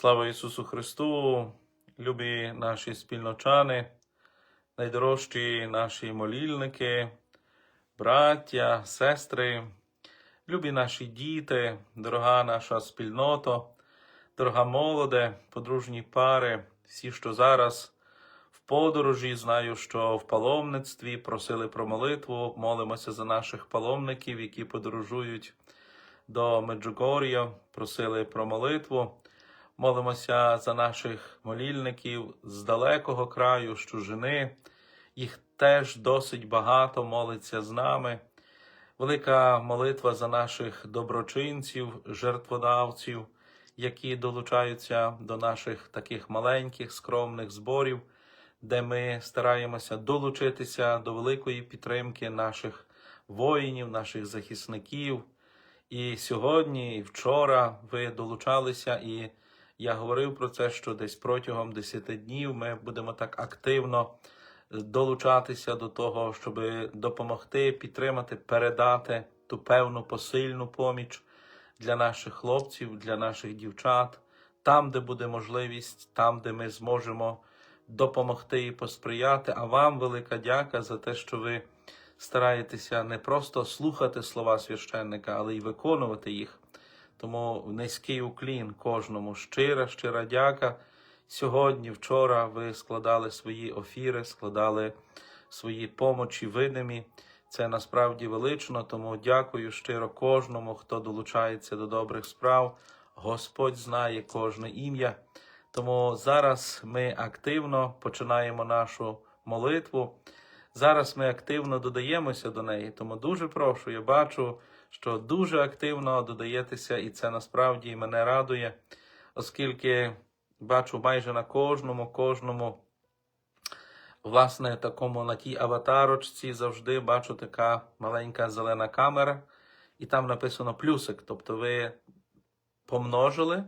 Слава Ісусу Христу, любі наші спільночани, найдорожчі наші молільники, браття, сестри, любі наші діти, дорога наша спільнота, дорога молоде, подружні пари, всі, що зараз в подорожі, знаю, що в паломництві просили про молитву, молимося за наших паломників, які подорожують до Меджугор'я, просили про молитву. Молимося за наших молільників з далекого краю, з чужини. Їх теж досить багато молиться з нами. Велика молитва за наших доброчинців, жертводавців, які долучаються до наших таких маленьких, скромних зборів, де ми стараємося долучитися до великої підтримки наших воїнів, наших захисників. І сьогодні, і вчора ви долучалися, і я говорив про це, що десь протягом 10 днів ми будемо так активно долучатися до того, щоб допомогти, підтримати, передати ту певну посильну поміч для наших хлопців, для наших дівчат, там, де буде можливість, там, де ми зможемо допомогти і посприяти. А вам велика дяка за те, що ви стараєтеся не просто слухати слова священника, але й виконувати їх. Тому низький уклін кожному, щира, щира дяка. Сьогодні, вчора ви складали свої офіри, складали свої помочі видимі. Це насправді велично, тому дякую щиро кожному, хто долучається до добрих справ. Господь знає кожне ім'я. Тому зараз ми активно починаємо нашу молитву. Зараз ми активно додаємося до неї, тому дуже прошу, я бачу, що дуже активно додаєтеся, і це насправді мене радує, оскільки бачу майже на кожному, кожному, власне, такому на тій аватарочці завжди бачу така маленька зелена камера, і там написано плюсик. Тобто ви помножили,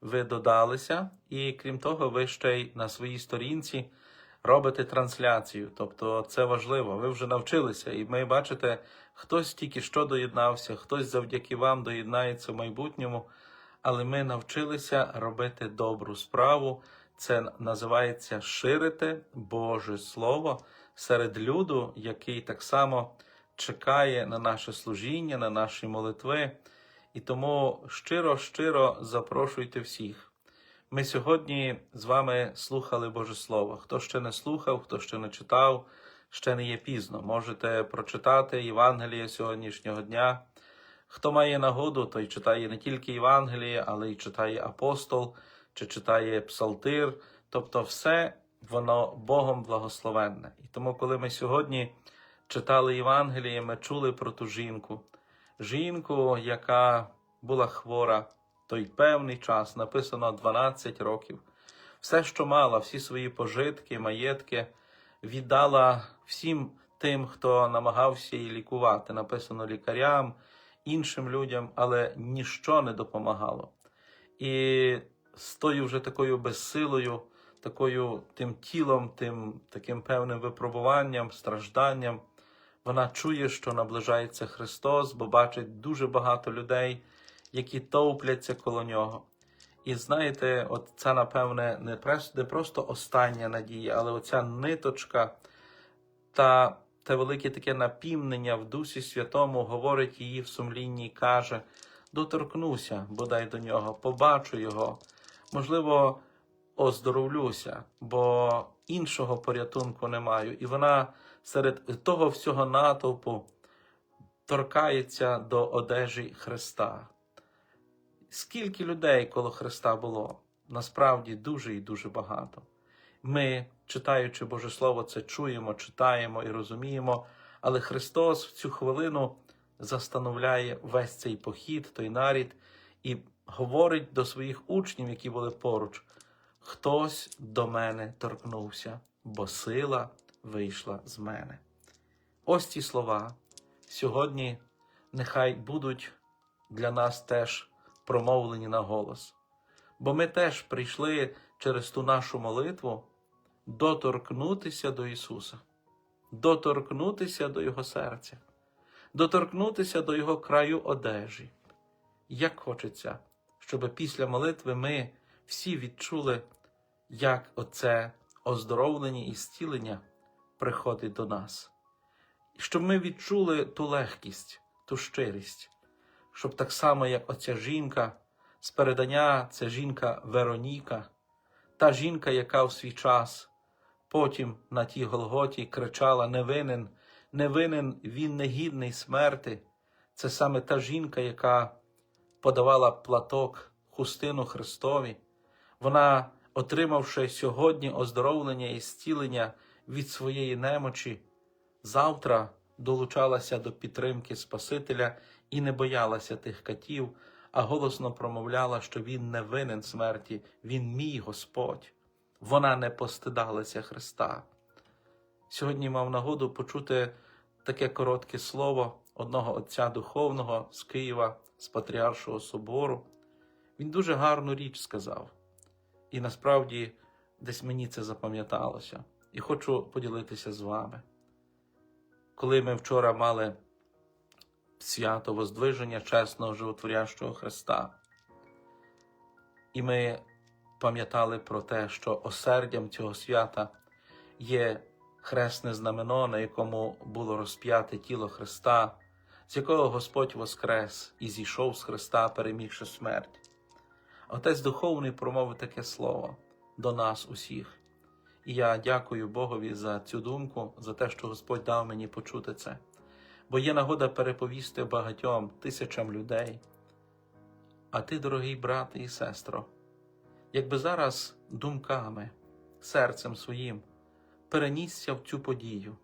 ви додалися, і крім того, ви ще й на своїй сторінці робите трансляцію. Тобто це важливо. Ви вже навчилися, і ми бачите, хтось тільки що доєднався, хтось завдяки вам доєднається в майбутньому. Але ми навчилися робити добру справу. Це називається ширити Боже Слово серед люду, який так само чекає на наше служіння, на наші молитви. І тому щиро-щиро запрошуйте всіх. Ми сьогодні з вами слухали Боже Слово. Хто ще не слухав, хто ще не читав, ще не є пізно. Можете прочитати Євангеліє сьогоднішнього дня. Хто має нагоду, той читає не тільки Євангеліє, але й читає апостол, чи читає псалтир. Тобто, все воно Богом благословенне. І тому, коли ми сьогодні читали Євангеліє, ми чули про ту жінку. Жінку, яка була хвора той певний час, написано 12 років. Все, що мала, всі свої пожитки, маєтки, віддала всім тим, хто намагався її лікувати. Написано лікарям, іншим людям, але ніщо не допомагало. І з тою вже такою безсилою, такою тим тілом, тим таким певним випробуванням, стражданням, вона чує, що наближається Христос, бо бачить дуже багато людей, які товпляться коло нього. І знаєте, от це, напевне, не прес- не просто остання надія, але оця ниточка та те велике таке напівнення в Дусі Святому говорить її в сумлінні і каже: доторкнуся бодай до нього, побачу його, можливо, оздоровлюся, бо іншого порятунку не маю. І вона серед того всього натовпу торкається до одежі Христа. Скільки людей коло Христа було? Насправді дуже і дуже багато. Ми, читаючи Боже Слово, це чуємо, читаємо і розуміємо, але Христос в цю хвилину застановляє весь цей похід, той нарід, і говорить до своїх учнів, які були поруч: хтось до мене торкнувся, бо сила вийшла з мене. Ось ці слова сьогодні нехай будуть для нас теж промовлені на голос. Бо ми теж прийшли через ту нашу молитву доторкнутися до Ісуса, доторкнутися до Його серця, доторкнутися до Його краю одежі. Як хочеться, щоб після молитви ми всі відчули, як оце оздоровлення і зцілення приходить до нас. Щоб ми відчули ту легкість, ту щирість, щоб так само, як оця жінка з передання, це жінка Вероніка, та жінка, яка в свій час потім на тій Голготі кричала: Не винен, не винен, він не гідний смерти. Це саме та жінка, яка подавала платок хустину Христові. Вона, отримавши сьогодні оздоровлення і зцілення від своєї немочі, завтра долучалася до підтримки Спасителя і не боялася тих катів, а голосно промовляла, що він не винен смерті, він мій Господь. Вона не постидалася Христа. Сьогодні мав нагоду почути таке коротке слово одного отця духовного з Києва, з Патріаршого собору. Він дуже гарну річ сказав. І насправді десь мені це запам'яталося. І хочу поділитися з вами. Коли ми вчора мали свято Воздвиження чесного животворящого Христа, і ми пам'ятали про те, що осердям цього свята є хресне знамено, на якому було розп'яте тіло Христа, з якого Господь воскрес і зійшов з Христа, перемігши смерть. Отець Духовний промовив таке слово до нас усіх. І я дякую Богові за цю думку, за те, що Господь дав мені почути це. Бо є нагода переповісти багатьом тисячам людей. А ти, дорогий брате і сестро, якби зараз думками, серцем своїм перенісся в цю подію,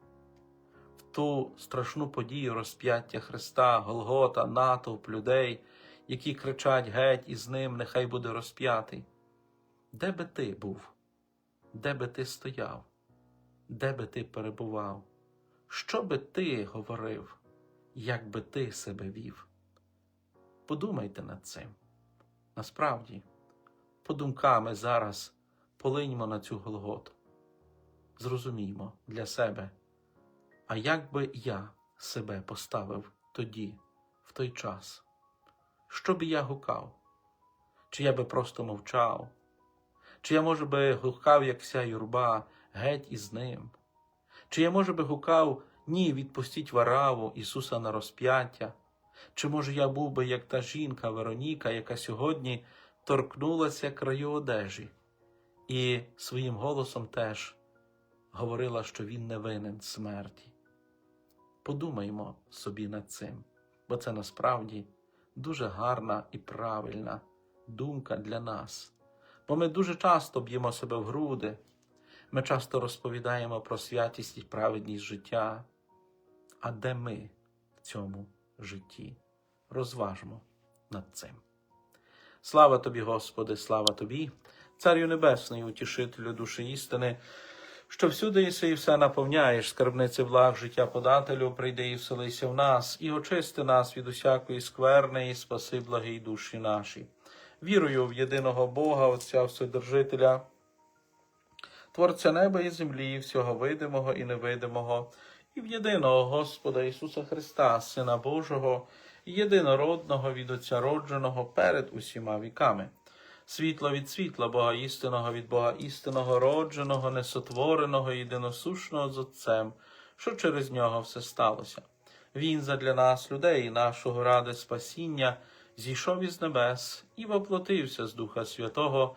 в ту страшну подію розп'яття Христа, Голгота, натовп людей, які кричать геть із ним, нехай буде розп'ятий. Де би ти був? Де би ти стояв? Де би ти перебував? Що би ти говорив, як би ти себе вів? Подумайте над цим. Насправді, подумками зараз полиньмо на цю Голготу. Зрозуміймо для себе, а як би я себе поставив тоді, в той час? Що би я гукав? Чи я би просто мовчав? Чи я, може би, гукав, як вся юрба, геть із ним? Чи я, може би, гукав, ні, відпустіть вараву Ісуса на розп'яття? Чи може я був би, як та жінка Вероніка, яка сьогодні торкнулася краю одежі, і своїм голосом теж говорила, що він не винен смерті? Подумаймо собі над цим, бо це насправді дуже гарна і правильна думка для нас. Бо ми дуже часто б'ємо себе в груди, ми часто розповідаємо про святість і праведність життя. А де ми в цьому житті? Розважмо над цим. Слава тобі, Господи, слава тобі, Царю Небесний, утішителю душі істини, що всюди єси і все наповняєш, скарбниці благ життя подателю, прийди і вселися в нас, і очисти нас від усякої скверни, і спаси благий душі наші. Вірую в єдиного Бога, Отця Вседержителя, Творця неба і землі, всього видимого і невидимого, і в єдиного Господа Ісуса Христа, Сина Божого, єдинородного від Отця родженого перед усіма віками. Світло від світла Бога істинного від Бога істинного, родженого, несотвореного, єдиносушного з Отцем, що через нього все сталося. Він задля нас, людей, нашого ради спасіння, зійшов із небес і воплотився з Духа Святого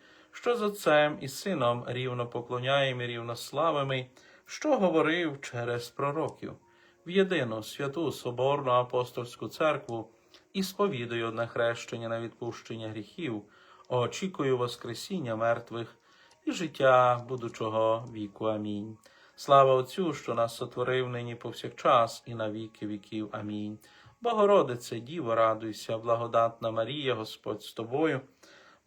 що з Отцем і Сином рівно поклоняємо і рівно славимо, що говорив через пророків, в єдину святу Соборну апостольську церкву і сповідаю одне хрещення на відпущення гріхів, очікую Воскресіння мертвих і життя будучого віку. Амінь. Слава Отцю, що нас сотворив нині повсякчас і на віки віків. Амінь. Богородице, Діво, радуйся, благодатна Марія, Господь з тобою,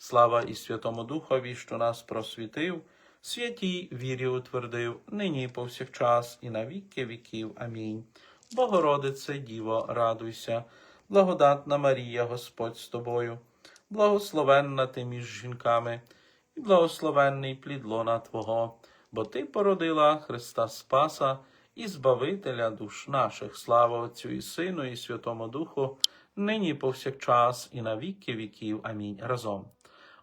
Слава і Святому Духові, що нас просвітив, святій вірі утвердив, нині і повсякчас, і на віки віків. Амінь. Богородице, Діво, радуйся, благодатна Марія, Господь з тобою, благословенна ти між жінками, і благословенний плід лона Твого, бо Ти породила Христа Спаса і Збавителя душ наших. Слава Отцю і Сину, і Святому Духу, нині повсякчас, і на віки віків. Амінь. Разом.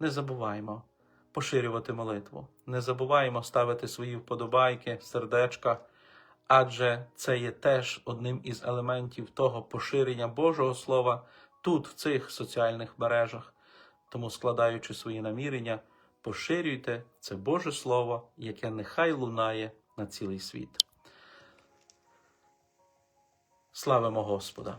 Не забуваймо поширювати молитву, не забуваємо ставити свої вподобайки, сердечка, адже це є теж одним із елементів того поширення Божого Слова тут, в цих соціальних мережах. Тому, складаючи свої намірення, поширюйте це Боже Слово, яке нехай лунає на цілий світ. Славимо Господа!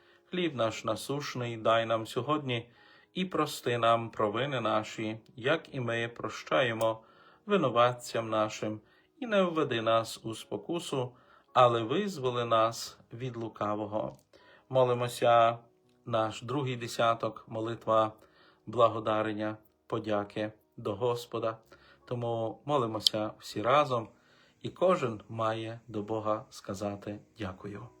Хліб наш насушний дай нам сьогодні і прости нам провини наші, як і ми прощаємо винуватцям нашим, і не введи нас у спокусу, але визволи нас від лукавого. Молимося, наш другий десяток, молитва благодарення, подяки до Господа. Тому молимося всі разом, і кожен має до Бога сказати дякую.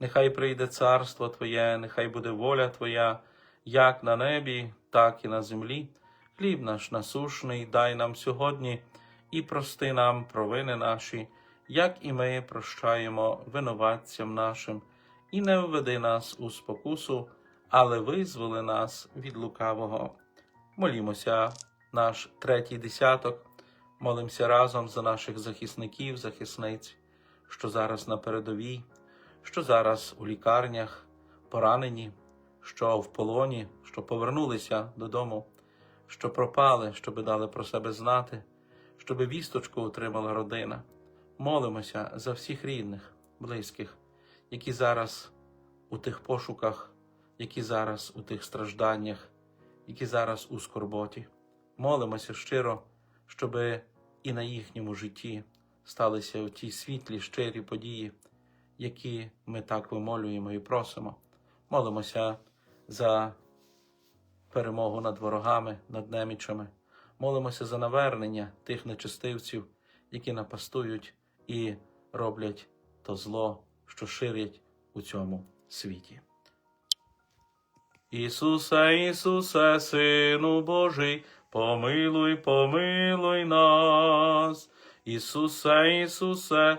нехай прийде царство Твоє, нехай буде воля Твоя, як на небі, так і на землі. Хліб наш насушний дай нам сьогодні і прости нам провини наші, як і ми прощаємо винуватцям нашим, і не введи нас у спокусу, але визволи нас від лукавого. Молімося, наш третій десяток. Молимося разом за наших захисників, захисниць, що зараз на передовій, що зараз у лікарнях, поранені, що в полоні, що повернулися додому, що пропали, щоб дали про себе знати, щоб вісточку отримала родина. Молимося за всіх рідних, близьких, які зараз у тих пошуках, які зараз у тих стражданнях, які зараз у скорботі. Молимося щиро, щоби і на їхньому житті сталися ті світлі, щирі події, які ми так вимолюємо і просимо. Молимося за перемогу над ворогами, над немічами. Молимося за навернення тих нечистивців, які напастують і роблять то зло, що ширять у цьому світі. Ісусе, Ісусе, Сину Божий, помилуй, помилуй нас. Ісусе, Ісусе,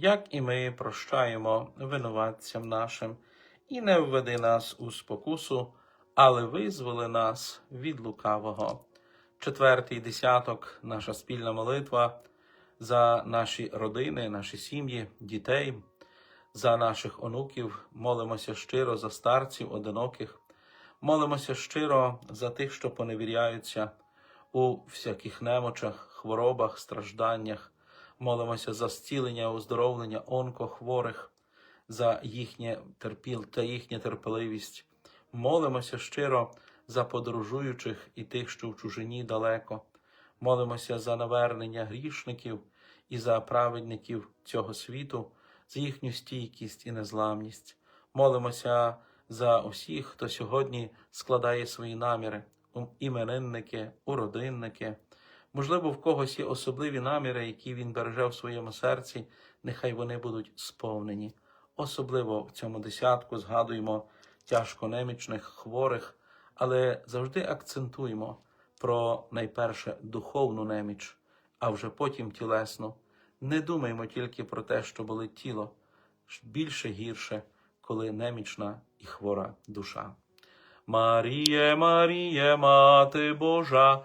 як і ми прощаємо винуватцям нашим, і не введи нас у спокусу, але визволи нас від лукавого. Четвертий десяток, наша спільна молитва за наші родини, наші сім'ї, дітей, за наших онуків, молимося щиро за старців одиноких, молимося щиро за тих, що поневіряються у всяких немочах, хворобах, стражданнях, молимося за зцілення, оздоровлення онкохворих, за їхнє терпіл та їхню терпеливість. Молимося щиро за подорожуючих і тих, що в чужині далеко. Молимося за навернення грішників і за праведників цього світу, за їхню стійкість і незламність. Молимося за усіх, хто сьогодні складає свої наміри, іменинники, у родинники. Можливо, в когось є особливі наміри, які він береже в своєму серці, нехай вони будуть сповнені. Особливо в цьому десятку згадуємо тяжко немічних, хворих, але завжди акцентуємо про найперше духовну неміч, а вже потім тілесну. Не думаймо тільки про те, що болить тіло, більше гірше, коли немічна і хвора душа. Маріє, Маріє, Мати Божа,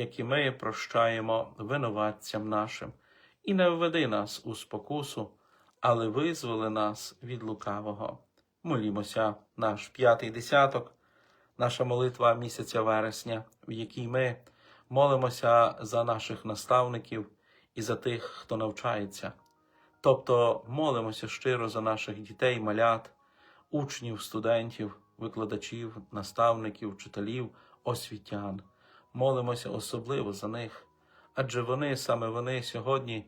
які ми прощаємо винуватцям нашим, і не введи нас у спокусу, але визволи нас від лукавого. Молімося, наш п'ятий десяток, наша молитва місяця вересня, в якій ми молимося за наших наставників і за тих, хто навчається. Тобто молимося щиро за наших дітей, малят, учнів, студентів, викладачів, наставників, вчителів, освітян. Молимося особливо за них, адже вони, саме вони сьогодні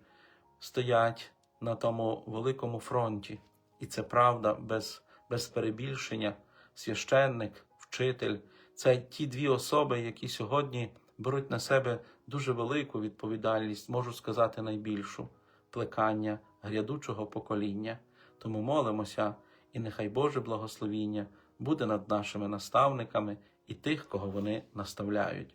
стоять на тому великому фронті, і це правда без, без перебільшення. Священник, вчитель це ті дві особи, які сьогодні беруть на себе дуже велику відповідальність, можу сказати, найбільшу плекання грядучого покоління. Тому молимося, і нехай Боже благословіння буде над нашими наставниками і тих, кого вони наставляють.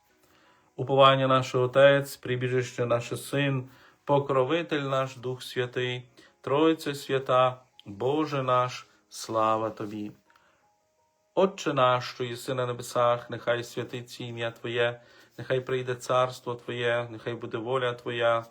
Уповання наше Отець, прибіжище наше Син, покровитель наш Дух Святий, Тройця свята, Боже наш, слава Тобі. Отче наш, що єси на небесах, нехай святиться ім'я Твоє, нехай прийде царство Твоє, нехай буде воля Твоя,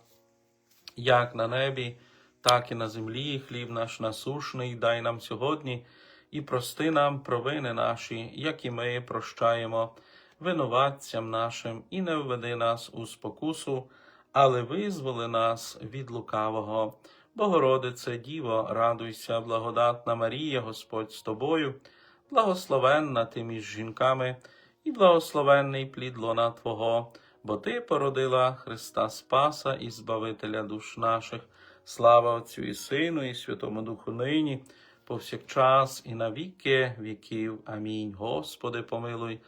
як на небі, так і на землі. Хліб наш насушний, дай нам сьогодні, і прости нам провини наші, як і ми прощаємо винуватцям нашим, і не введи нас у спокусу, але визволи нас від лукавого. Богородице, Діво, радуйся, благодатна Марія, Господь з тобою, благословенна ти між жінками, і благословенний плід лона Твого, бо Ти породила Христа Спаса і Збавителя душ наших. Слава Отцю і Сину, і Святому Духу нині, повсякчас і на віки віків. Амінь. Господи, помилуй,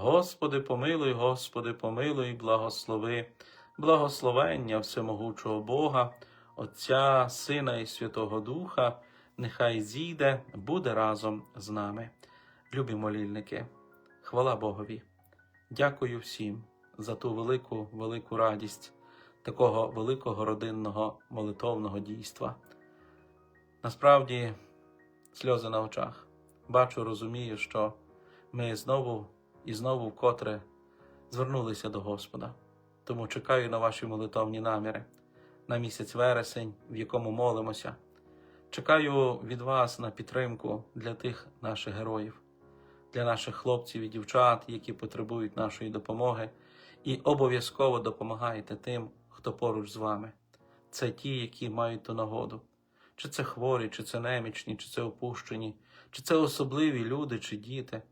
Господи, помилуй, Господи, помилуй, благослови, благословення всемогучого Бога, Отця, Сина і Святого Духа, нехай зійде, буде разом з нами. Любі молільники, хвала Богові. Дякую всім за ту велику, велику радість такого великого родинного молитовного дійства. Насправді, сльози на очах. Бачу, розумію, що ми знову і знову вкотре звернулися до Господа. Тому чекаю на ваші молитовні наміри на місяць вересень, в якому молимося. Чекаю від вас на підтримку для тих наших героїв, для наших хлопців і дівчат, які потребують нашої допомоги, і обов'язково допомагайте тим, хто поруч з вами. Це ті, які мають ту нагоду. Чи це хворі, чи це немічні, чи це опущені, чи це особливі люди, чи діти,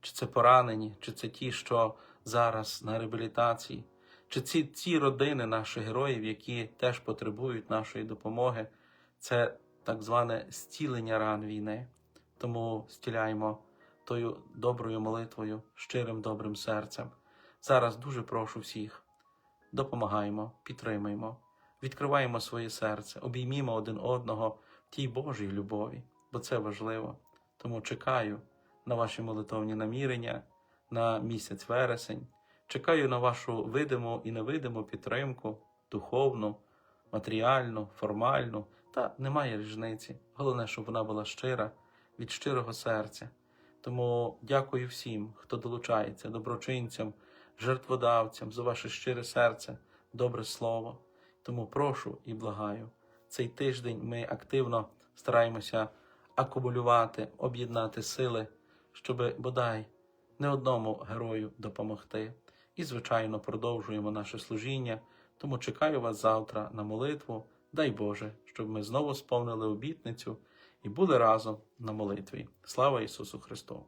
чи це поранені, чи це ті, що зараз на реабілітації, чи ці ті родини наших героїв, які теж потребують нашої допомоги, це так зване зцілення ран війни. Тому стіляємо тою доброю молитвою, щирим добрим серцем. Зараз дуже прошу всіх, допомагаємо, підтримаємо, відкриваємо своє серце, обіймімо один одного в тій Божій любові, бо це важливо. Тому чекаю на ваші молитовні намірення на місяць вересень. Чекаю на вашу видиму і невидиму підтримку, духовну, матеріальну, формальну, та немає різниці. Головне, щоб вона була щира від щирого серця. Тому дякую всім, хто долучається, доброчинцям, жертводавцям за ваше щире серце, добре слово. Тому прошу і благаю. Цей тиждень ми активно стараємося акумулювати, об'єднати сили, щоб бодай не одному герою допомогти. І, звичайно, продовжуємо наше служіння. Тому чекаю вас завтра на молитву. Дай Боже, щоб ми знову сповнили обітницю і були разом на молитві. Слава Ісусу Христу!